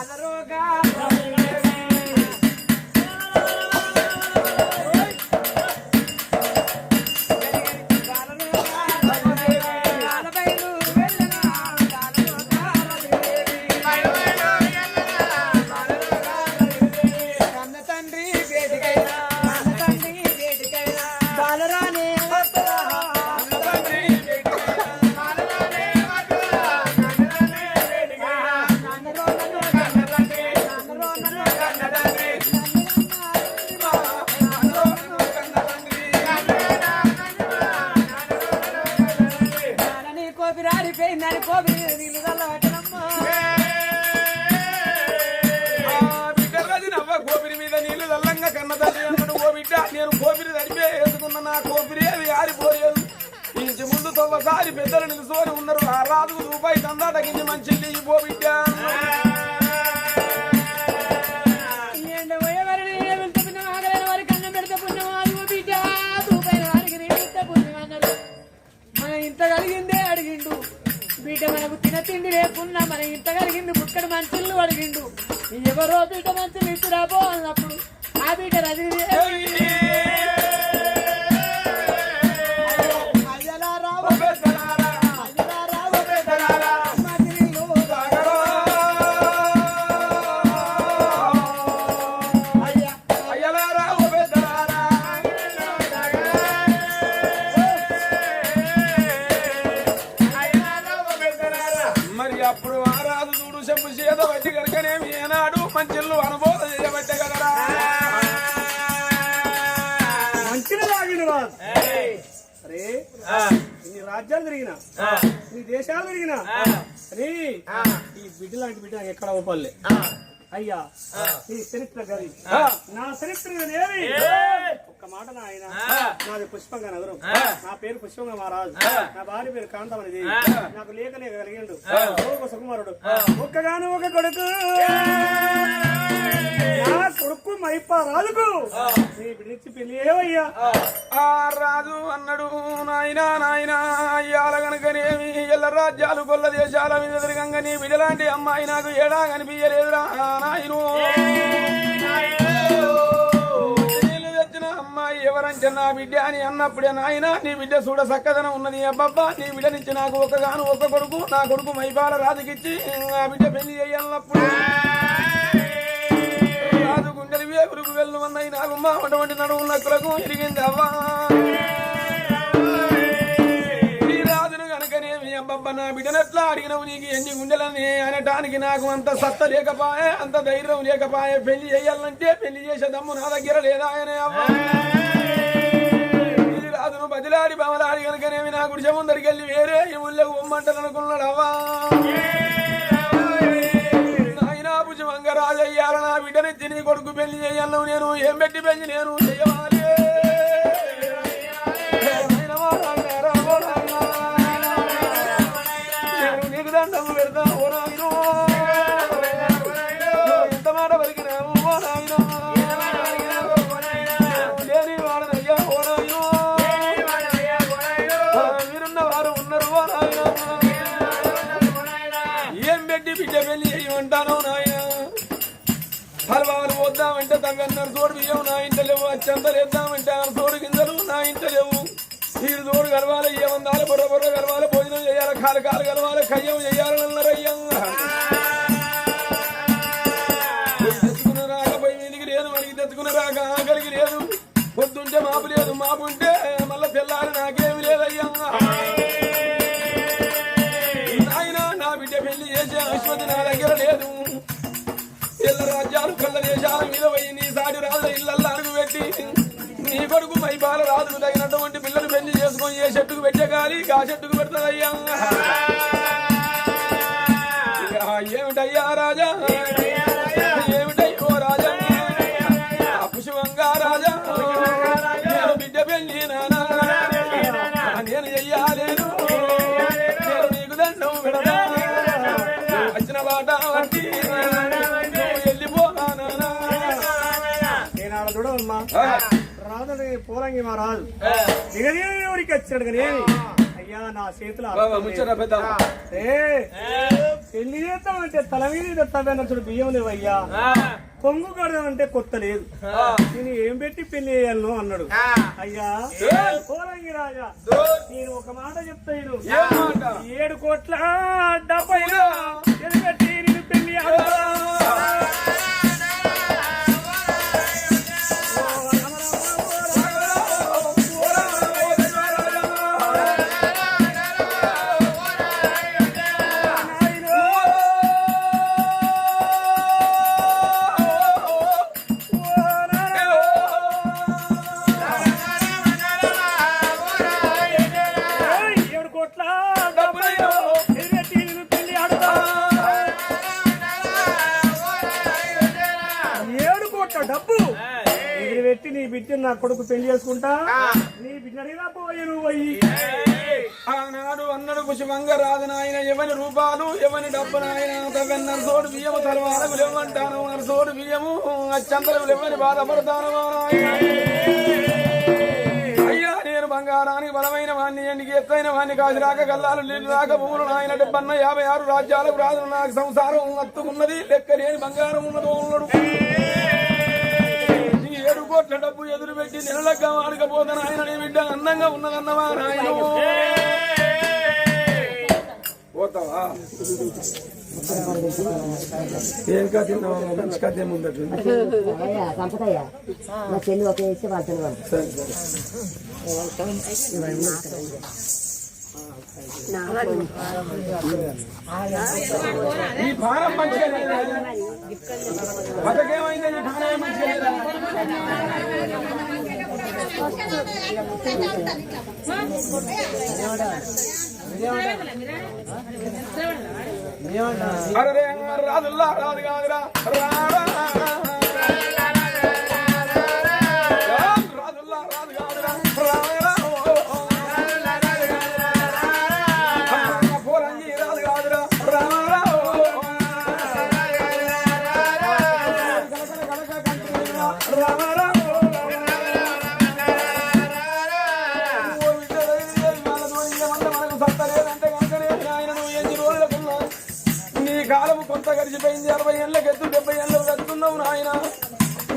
Álvaro. కోపిరాడిపోయిందని కోపి నీళ్ళు చల్లబట్టనమ్మా. కోపిరి మీద నీళ్ళు చల్లంగా కన్న తల్లి అన్నాడు. ఓ బిడ్డ నేను కోపిరి తడిపే వేసుకున్న నా కోపిరి అది ఆరిపోలేదు. ఇంటి ముందు తొవ్వసారి పెద్దలు నిలుసుకొని ఉన్నారు. ఆ రాజుకు రూపాయి తందా తగ్గించి మంచి ఇల్లు లేకున్నా మన ఇంత కలిగింది బుక్కడు మంచులు అడిగిండు ఎవరో బిడ్డ మంచులు ఇచ్చిరాబో అన్నప్పుడు. ఆ బీట రజనీ రాదు అరే ఇన్ని రాజ్యాలు తిరిగిన ఇన్ని దేశాలు తిరిగిన అరే ఈ బిడ్డ లాంటి బిడ్డ ఎక్కడ ఒప్పలే అయ్యా నీ చరిత్ర గది. నా చరిత్ర ఏమి ఒక్క మాట నా ఆయన. నాది పుష్పంగా నగరం. నా పేరు పుష్పంగా మహారాజు. నా భార్య పేరు కాంతమని దేవి నాకు లేకనే కలిగిండు. ఒక సుకుమారుడు. ఒక్కగాను ఒక కొడుకు. నా కొడుకు మైపా రాజుకు నీ బిడ్డిచ్చి పెళ్ళి ఏవయ్యా ఆ. రాజు అన్నాడు నాయనా నాయనా. అయ్యాల గనుకనేమి ఎల్ల రాజ్యాలు కొల్ల దేశాల మీద తిరగంగా నీ బిడ్డలాంటి అమ్మాయి నాకు ఏడా కనిపించలేదురా. నాయను నీళ్ళు అమ్మాయి ఎవరంటే నా బిడ్డ అని అన్నప్పుడే నాయన నీ బిడ్డ చూడ చక్కదనం ఉన్నది. అబ్బబ్బా నీ బిడ్డనిచ్చి నాకు ఒక్కగాను ఒక కొడుకు నా కొడుకు మైపాల రాజుకిచ్చి నా బిడ్డ పెళ్ళి చేయాలన్నప్పుడు. రాజు గుండెలు వేపురుకు వెళ్ళు నాకు. మా అటువంటి నడువు నక్కులకు ఇరిగింది అవ్వా. అబ్బబ్బ నా బిడ్డనెట్లా అడిగినవు నీకు ఎన్ని గుండెలని అనటానికి నాకు అంత సత్త లేకపాయే అంత ధైర్యం లేకపాయే. పెళ్ళి చేయాలంటే పెళ్ళి చేసే దమ్ము నా దగ్గర లేదా ఆయన అవ్వా? ఈ రాజును బదిలాడి బమలాడి కనుకనేమి నా గుడిసె ముందరికి వెళ్ళి వేరే ఈ ఊళ్ళో ఉమ్మంటాను అనుకున్నాడు అవ్వా? నాయనా భుజమంగ రాజయ్యాల నా బిడ్డని తిని కొడుకు పెళ్ళి చేయాలను నేను? ఏం పెట్టి పెళ్ళి నేను? చెయ్యవాలి పోద్దామంటే తోడు బియ్యం నా ఇంట లేవు. అచ్చంతలు వేద్దామంటే ఆ తోడు గింజలు నా ఇంట లేవు. వీరు తోడు గడవాలి ఏమందాలి బుర్ర బుర్ర గడవాలి భోజనం చేయాలి కాలు కాలు గడవాలి కయ్యం చేయాలి అన్నారయ్యా తెచ్చుకున్న రాక పోయి మీదికి లేదు మనకి తెచ్చుకున్న రాక ఆకలికి లేదు. పొద్దుంటే మాపు లేదు మాపు ఉంటే కొడుకు మైపాల రాజుకు తగినటువంటి పిల్లలు పెళ్ళి చేసుకొని ఏ చెట్టుకు పెట్టే ఆ చెట్టుకు పెడతాదయ్యా. ఏమిటయ్యా రాజా? చూడమ్మా రాజు పోలంగి మా రాజు దిగదేవుడికి వచ్చినాడు కానీ అయ్యా నా చేతులు పెళ్ళి చేస్తామంటే తల మీద చూడు బియ్యం లేవయ్యా. పొంగు కడదామంటే కొత్త లేదు. నేను ఏం పెట్టి పెళ్ళి చేయాలను అన్నాడు. అయ్యా కోరంగి రాజా నేను ఒక మాట చెప్తాను? ఏడు కోట్ల డెబ్బై పెళ్ళి పెట్టి నీ కొడుకు పెళ్ళి చేసుకుంటా. నీ బిడ్డ అడిగినా పోయి పోయి ఆనాడు అన్నడు కుశమంగ రాదు నాయన ఎవని రూపాలు ఎవని డబ్బు నాయన తగ్గ నరసోడు బియ్యము తలవారకు లేవంటాను నరసోడు బియ్యము అచ్చంతలు లేవని బాధపడతాను అయ్యా నేను బంగారానికి బలమైన వాణ్ణి ఎండికి ఎత్తైన వాణ్ణి కాసి రాక గల్లాలు నీళ్ళు రాక భూములు నాయన. డెబ్బన్న యాభై ఆరు రాజ్యాలకు రాదు నాకు సంసారం అత్తుకున్నది లెక్క లేని బంగారం ఉన్నదో ఉన్నాడు. ఏడు కోట్ల డబ్బు ఎదురు పెట్టి నిలలగ్గా ఆడకపోతాను ఆయన నీ బిడ్డ అందంగా ఉన్నదన్నవా నాయన? పోతావా? ఏం కథ తిన్నావా? మంచి కథ ఏముందట అయ్యా సంపదయ్యా? నా చెల్లి ఒక పడుతుంది వాళ్ళు ఈ భారం మంచిగా లేదా. బతకేమైంది ఈ భారం అరే రాదుల్లా రాదు కాదురా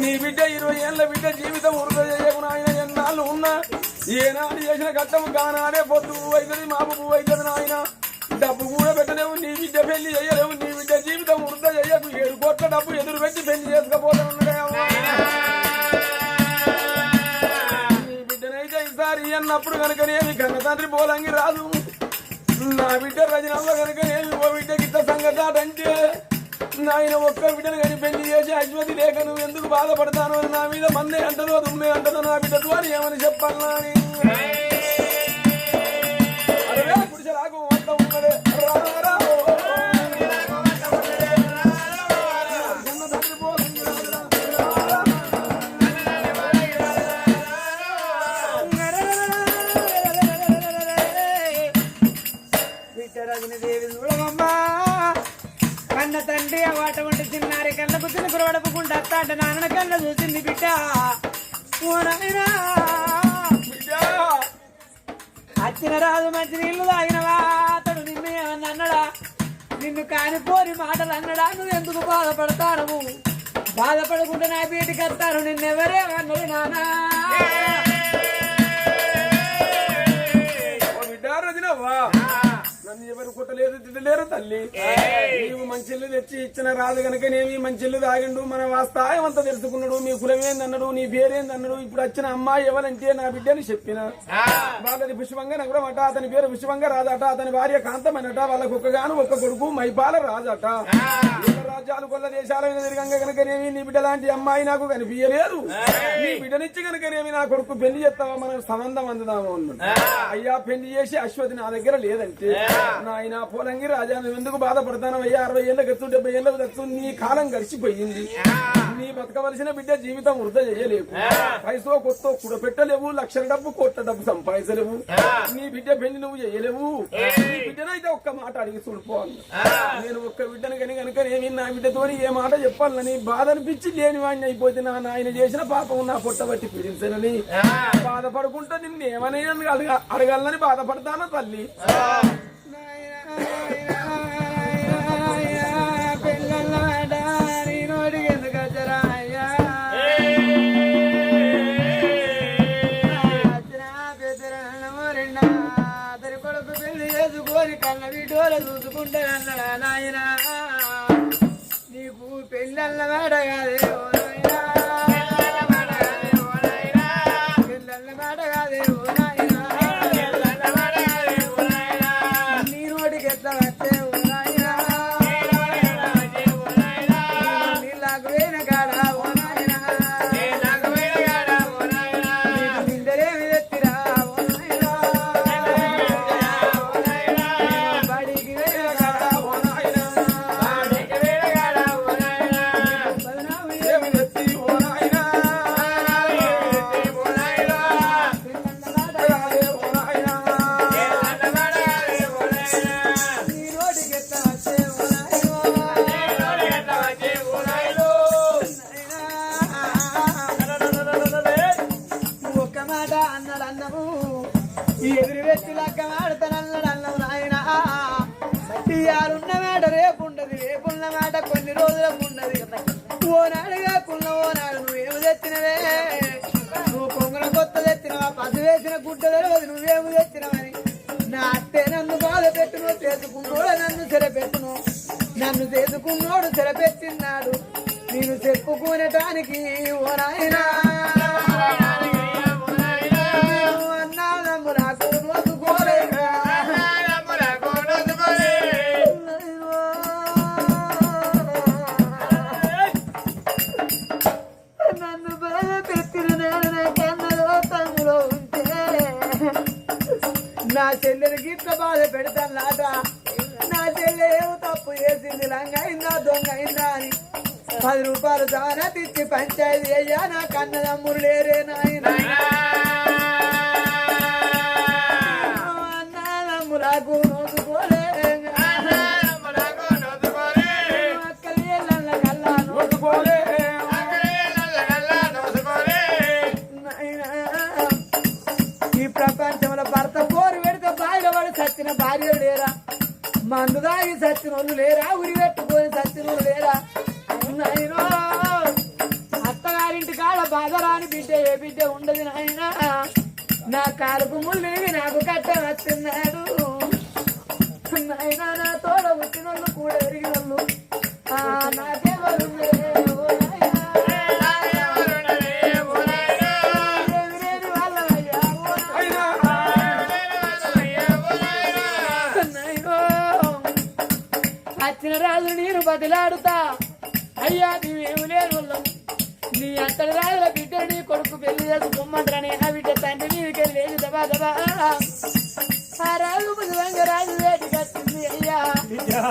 నీ బిడ్డ ఇరవై ఏళ్ళ బిడ్డ జీవితం వృధ చేయకు నాయన ఎన్నాళ్ళు ఉన్నా ఏనాడు చేసిన కట్టము కానాడే పొద్దు అవుతుంది మా పువ్వు అవుతుంది నాయన. డబ్బు కూడా పెట్టలేవు నీ బిడ్డ పెళ్ళి చేయలేవు నీ బిడ్డ జీవితం వృధ చేయకు. ఏడు కోట్ల డబ్బు ఎదురు పెట్టి పెళ్ళి చేసుకోపోతున్నాడే నీ బిడ్డనైతే ఈసారి అన్నప్పుడు కనుకనేమి కన్న తండ్రి పోలంగి రాదు. నా బిడ్డ రజనమ్మ కనుకనేమి ఓ బిడ్డ గిట్ట సంగతాటంటే నాయన ఒక్క బిడ్డను కానీ పెళ్ళి చేసి అశ్వతి లేక నువ్వు ఎందుకు బాధపడతాను నా మీద మందే అంటదో దుమ్మే అంటదో నా బిడ్డ ద్వారా ఏమని చెప్పాలని చూసింది బిడ్డ. అచ్చిన రాజు మంచి నీళ్ళు తాగినవా? అతడు నిన్ను ఏమన్నా అన్నడా? నిన్ను కానిపోని మాటలు అన్నడా? నువ్వు ఎందుకు బాధపడతాను బాధపడకుండా నా బీటికి వస్తాను. నిన్నెవరేమన్నది నానా? కుట్టలేదు తిట్టలేరు తల్లి. నీవు మంచిల్లు తెచ్చి ఇచ్చిన రాదు గనక నేమి మంచిల్లు తాగిండు మన వాస్తాయం అంతా తెలుసుకున్నాడు మీ కులమేందన్నాడు నీ పేరేందన్నాడు ఇప్పుడు వచ్చిన అమ్మాయి ఎవరంటే నా బిడ్డని చెప్పిన. వాళ్ళది పుష్పంగా నగరమట అతని పేరు పుష్పంగా రాదట అతని భార్య కాంతమనట వాళ్ళకు ఒక్కగాను ఒక్క కొడుకు మైపాల రాజట. రాజ్యాలు కొల్ల దేశాల మీద తిరగంగా కనుకనేమి నీ బిడ్డ లాంటి అమ్మాయి నాకు కనిపించలేదు నీ బిడ్డనిచ్చి కనుకనేమి నా కొడుకు పెళ్ళి చేస్తావా మనం సంబంధం అందుదాము అయ్యా పెళ్ళి చేసి అశ్వతి నా దగ్గర లేదంటే నాయన పోలంగి రాజా నువ్వు ఎందుకు బాధపడతాను అయ్యా అరవై ఏళ్ళకి ఎత్తు డెబ్బై ఏళ్ళకి తెచ్చు నీ కాలం గడిచిపోయింది. నీ బతకవలసిన బిడ్డ జీవితం వృధా చేయలేవు. పైసో కొత్త కూడా పెట్టలేవు లక్షల డబ్బు కోట్ల డబ్బు సంపాదించలేవు. నీ బిడ్డ పెళ్ళి నువ్వు చేయలేవు. నీ బిడ్డనైతే ఒక్క మాట అడిగి చూడిపోవాలి నేను ఒక్క బిడ్డను కనుక కనుక నేను నా బిడ్డతోని ఏ మాట చెప్పాలని బాధ అనిపించి లేని వాడిని అయిపోతే నా నాయన చేసిన పాపం నా పొట్టబట్టి పీడించనని బాధపడుకుంటా నిన్ను అడగ అడగాలని బాధపడతాను తల్లి. చూసుకుంటానన్నాడా నాయన నీకు పెళ్ళల్ల మేడ కాదే పసి గుడ్డలో గుడ్డ నువ్వేమి తెచ్చినవని నా అత్తే నన్ను బాధ పెట్టును చేసుకున్నోడు నన్ను చెరపెట్టును. నన్ను చేసుకున్నోడు చెరపెట్టినాడు నేను చెప్పుకునేటానికి ఓ నాయనా. బాధ పెడతాను లాట నా చెల్లె తప్పు చేసింది లంగైందా దొంగ అయిందా అని. పది రూపాయలు దానా తెచ్చి పంచాయతీ అయ్యా నా కన్నదమ్ములు లేరే నాయన. అన్నదమ్ములకు మందుదాగి దాగి చచ్చిన లేరా? ఉరి పెట్టుకొని చచ్చిన లేరా? నాయనో అత్తగారింటి కాడ బాధరాని బిడ్డ ఏ బిడ్డ ఉండదు నాయనా. నా కాలుకు ముళ్ళు నాకు కట్ట వచ్చిన్నాడు నాయనా నా తోడ పుట్టిన కూడా ఎరిగిన వాళ్ళు బదిలాడుతా అయ్యా నీవేమి లేని వాళ్ళం నీ అంతటి రాజుల బిడ్డ నీ కొడుకు పెళ్ళి చేసుకోమంటారని ఆ బిడ్డ తండ్రి నీకెళ్ళి లేదు దబా దబా ఆ రాజు రాజు వేడి వచ్చింది అయ్యా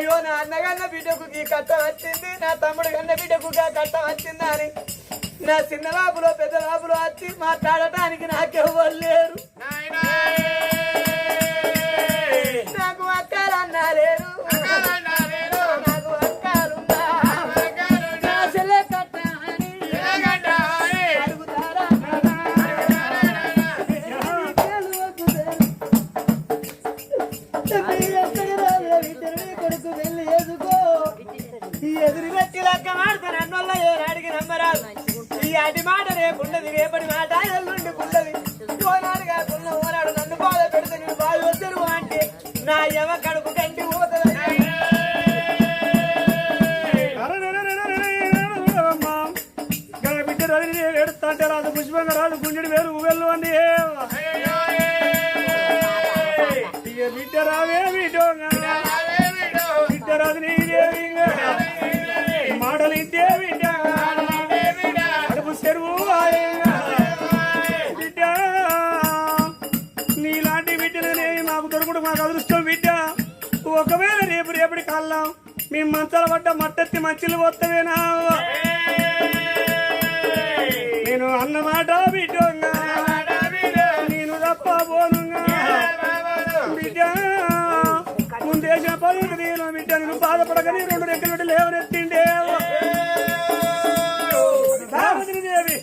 అయ్యో నా అన్నగన్న బిడ్డకు ఈ కట్ట వచ్చింది నా తమ్ముడు కన్న బిడ్డకు ఆ కట్ట వచ్చిందా అని నా చిన్న లాభులో పెద్ద లాభులో వచ్చి మాట్లాడటానికి నాకెవ్వరు లేరు. పుష్పంగా రాదు గుండెడి వేరు వెళ్ళు అని. ఇక బిడ్డ రావే బిడ్డ బిడ్డ రజని మాటలు ఇంటే బిడ్డ. అడుపు చెరువు. బిడ్డ. నీలాంటి బిడ్డలనే మాకు దొరుకుడు మాకు అదృష్టం బిడ్డ. ఒకవేళ రేపు రేపటి కాలం మీ మంచాల పడ్డ మట్టెత్తి మంచిలు పోతావేనా నేను అన్నమాట బిడ్డగా బాధపడకని రెండు రెక్కలు పెట్టి లేవనెత్తిండే. దేవి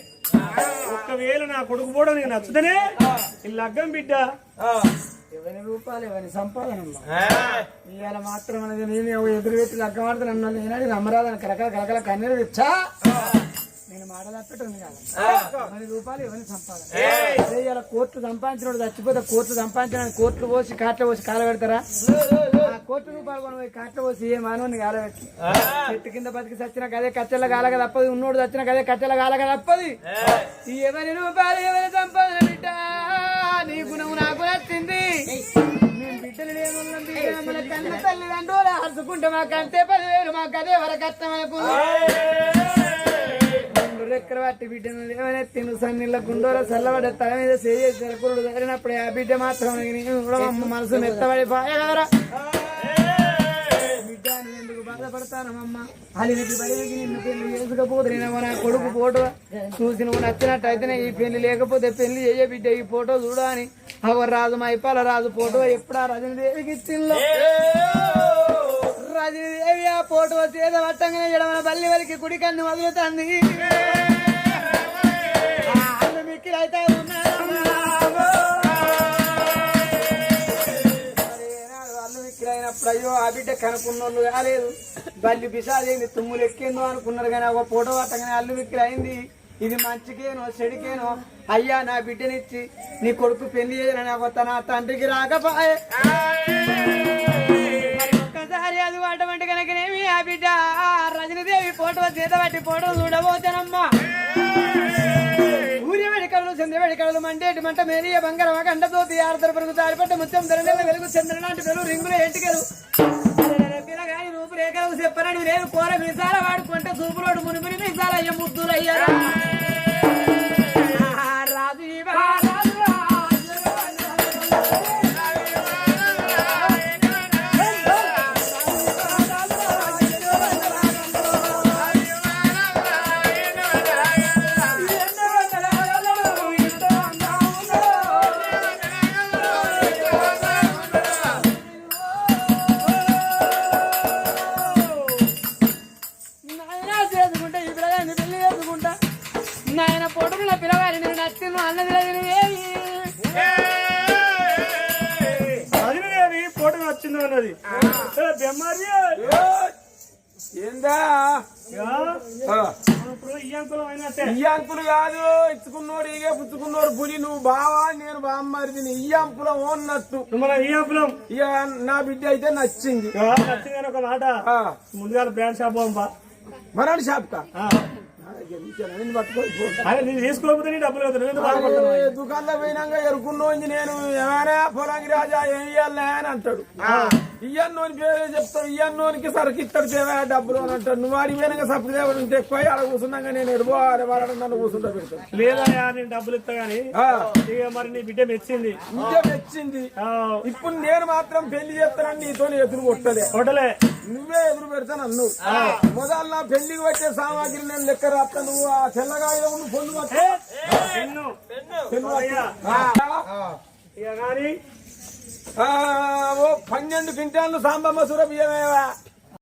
ఒక్కవేళ నా కొడుకు కూడా నచ్చుతనే ఈ లగ్గం బిడ్డ. ఎవరి రూపాయలు ఎవరి సంపాదన ఇవాళ మాత్రం అనేది నేను ఎదురు పెట్టి లగ్గ మాడతాను అన్నాను ఏనాడు నమ్మరాదని కరకల కరకల కన్నీరు తెచ్చా? నేను మాటలప్పటం కాదు. రూపాయలు సంపాదన కోట్లు సంపాదించినోడు చచ్చిపోతే కోట్లు సంపాదించడానికి కోట్లు పోసి కాట్ల పోసి కాల పెడతారా? కోట్ల రూపాయలు కొని పోయి కాట్ల పోసి ఏ మానవుని కాలబెట్టి చెట్టు కింద బతికి చచ్చిన కదే కట్టెల కాలక తప్పది ఉన్నోడు చచ్చిన కదే కట్టెల కాలక తప్పది. ఎవరి రూపాయలు ఎవరి సంపాదన బిడ్డ? నీ గుణము నాకు నచ్చింది. తల్లిదండ్రులు హర్చుకుంటే మాకంటే పదివేలు మాకు అదే వరకు కష్టమైపు రెండు రెక్కలు పట్టి బిడ్డను లేవనే తిను సన్నిళ్ళ గుండోర చల్లబడ్డ తల మీద చేసి కురుడు జరిగినప్పుడు ఆ బిడ్డ మాత్రం నేను కూడా మనసు మెత్తబడి పాయగారా బిడ్డ ఎందుకు బాధపడతానమ్మా అలివికి నిన్ను పెళ్ళి చేసుకపోతే నా కొడుకు ఫోటో చూసి నువ్వు నచ్చినట్టు అయితేనే ఈ పెళ్ళి లేకపోతే పెళ్ళి చేయ బిడ్డ ఈ ఫోటో చూడు అని. అవర్ రాజు మా ఇప్పాల రాజు ఫోటో ఎప్పుడు ఆ రజనీదేవికి ఇచ్చిందో? రజనీదేవి ఆ ఫోటో చేత పట్టంగానే ఎడమన బల్లి వరకు కుడి కన్ను వదులుతుంది. ఆ అల్లు అయినప్పుడు అయ్యో ఆ బిడ్డ కనుక్కున్నోళ్ళు కాలేదు. బల్లి బిసాదేంది తుమ్ములు ఎక్కిందో అనుకున్నారు కానీ ఒక ఫోటో పట్టగానే అల్లు విక్కిరి అయింది ఇది మంచికేనో చెడికేనో? అయ్యా నా బిడ్డనిచ్చి నీ కొడుకు పెళ్ళి చేయాలని ఒక నా తండ్రికి రాకపోయే ఒక్కసారి అది వాడమంటే కనుకనేమి ఆ బిడ్డ? ఆ రజనీదేవి ఫోటో చేత పట్టి ఫోటో చూడబోతానమ్మా. సూర్యవేడి కళలు మండేటి మంట మేరియ బంగారం గంట తోతి పరుగు తాడిపట్ట ముత్యం ధరణ వెలుగు చంద్రుడు లాంటి వెలు రింగులు ఎంటికలు. పిల్లగాని రూపురేఖలు చెప్పరని నేను కూర మీసాల వాడుకుంటే చూపులోడు మునిమిని మీసాల ముద్దులయ్యారా? పిల్లగాడి నేను నచ్చింది అన్నది రజనీదేవి ఫోటో వచ్చింది అన్నది. బెమ్మారి? ఏందా? కాదు ఇచ్చుకున్నోడు ఇగే పుచ్చుకున్నోడు పులి. నువ్వు బావా నేను బామ్మరిది ఈ అంకులం ఓన్నట్టు అంకులం? ఇక నా బిడ్డ అయితే నచ్చింది. నచ్చిందని ఒక మాట. ఆ. ముందుగా బ్రాండ్ షాప్ పోంపా మరాడు షాప్ కా? ఆ. నేను తీసుకోకపోతే నీ డబ్బులు దుకాణంలో పోయినాక ఎరుకున్నోంది నేను. ఏమైనా పొలంగి రాజా ఏం చేయాలి అని అంటాడు. ఇయ్యన్నోని పేరే చెప్తావు ఇయ్యన్నోనికి సరికి ఇత్తడు పేవా డబ్బులు అని అంటాడు నువ్వు వెనక సప్పు ఉంటే ఎక్కువ ఆడ కూర్చున్నాక నేను ఎడుబో ఆడవాడ నన్ను కూర్చుంటా పెడతాను లేదా నేను డబ్బులు ఇస్తా గానీ ఇక మరి నీ బిడ్డ మెచ్చింది. వచ్చింది ఆ, ఇప్పుడు నేను మాత్రం పెళ్ళి చేస్తానని నీతో ఎదురు కొట్టలే. కొట్టలే. నువ్వే ఎదురు పెడతాను అన్ను మొదలు నా పెళ్ళికి వచ్చే సామాగ్రి నేను లెక్క రాస్తా నువ్వు ఆ ఉన్న పొందు పెన్ను. ఓ పన్నెండు క్వింటాళ్ళు సాంబమ్మ సురభియమేవా